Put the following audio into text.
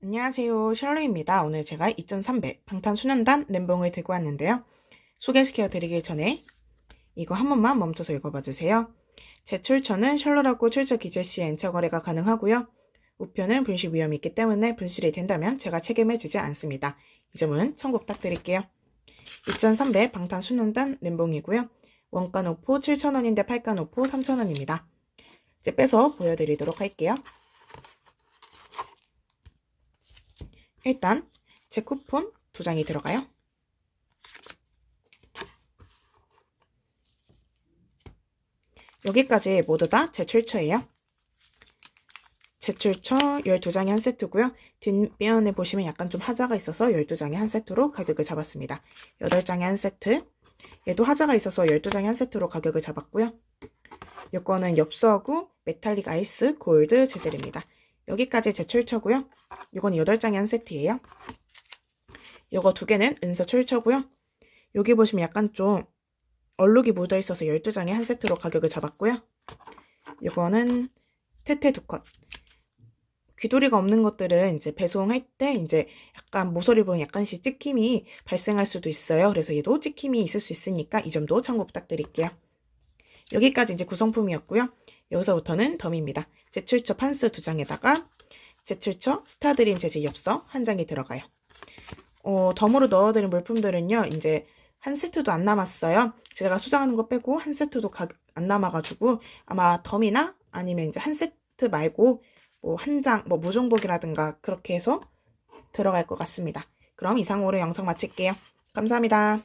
안녕하세요. 셜로입니다. 오늘 제가 2.3배 방탄소년단 램봉을 들고 왔는데요. 소개시켜 드리기 전에 이거 한 번만 멈춰서 읽어봐 주세요. 제 출처는 셜로라고 출처 기재 시 엔처 거래가 가능하고요. 우편은 분실 위험이 있기 때문에 분실이 된다면 제가 책임을 지지 않습니다. 이 점은 참고 부탁드릴게요. 2.3배 방탄소년단 램봉이고요. 원가 노포 7,000원인데 팔가 노포 3,000원입니다. 이제 빼서 보여드리도록 할게요. 일단 제 쿠폰 두 장이 들어가요. 여기까지 모두 다 제출처예요. 제출처 12장이 한 세트고요. 뒷면에 보시면 약간 좀 하자가 있어서 12장이 한 세트로 가격을 잡았습니다. 8장이 한 세트. 얘도 하자가 있어서 12장이 한 세트로 가격을 잡았고요. 요거는 엽서구, 메탈릭 아이스, 골드 재질입니다. 여기까지 제출처고요. 이건 8장이 한 세트예요. 요거 두 개는 은서 출처고요. 여기 보시면 약간 좀 얼룩이 묻어 있어서 12장에 한 세트로 가격을 잡았고요. 이거는 테테 두 컷. 귀돌이가 없는 것들은 이제 배송할 때 이제 약간 모서리 부분 약간씩 찍힘이 발생할 수도 있어요. 그래서 얘도 찍힘이 있을 수 있으니까 이 점도 참고 부탁드릴게요. 여기까지 이제 구성품이었고요. 여기서부터는 덤입니다. 제출처 판스 두 장에다가 제출처 스타드림 재질 엽서 한 장이 들어가요. 어, 덤으로 넣어드린 물품들은요, 이제 한 세트도 안 남았어요. 제가 소장하는 거 빼고 한 세트도 가, 안 남아가지고 아마 덤이나 아니면 이제 한 세트 말고 뭐 한 장, 뭐 무중복이라든가 그렇게 해서 들어갈 것 같습니다. 그럼 이상으로 영상 마칠게요. 감사합니다.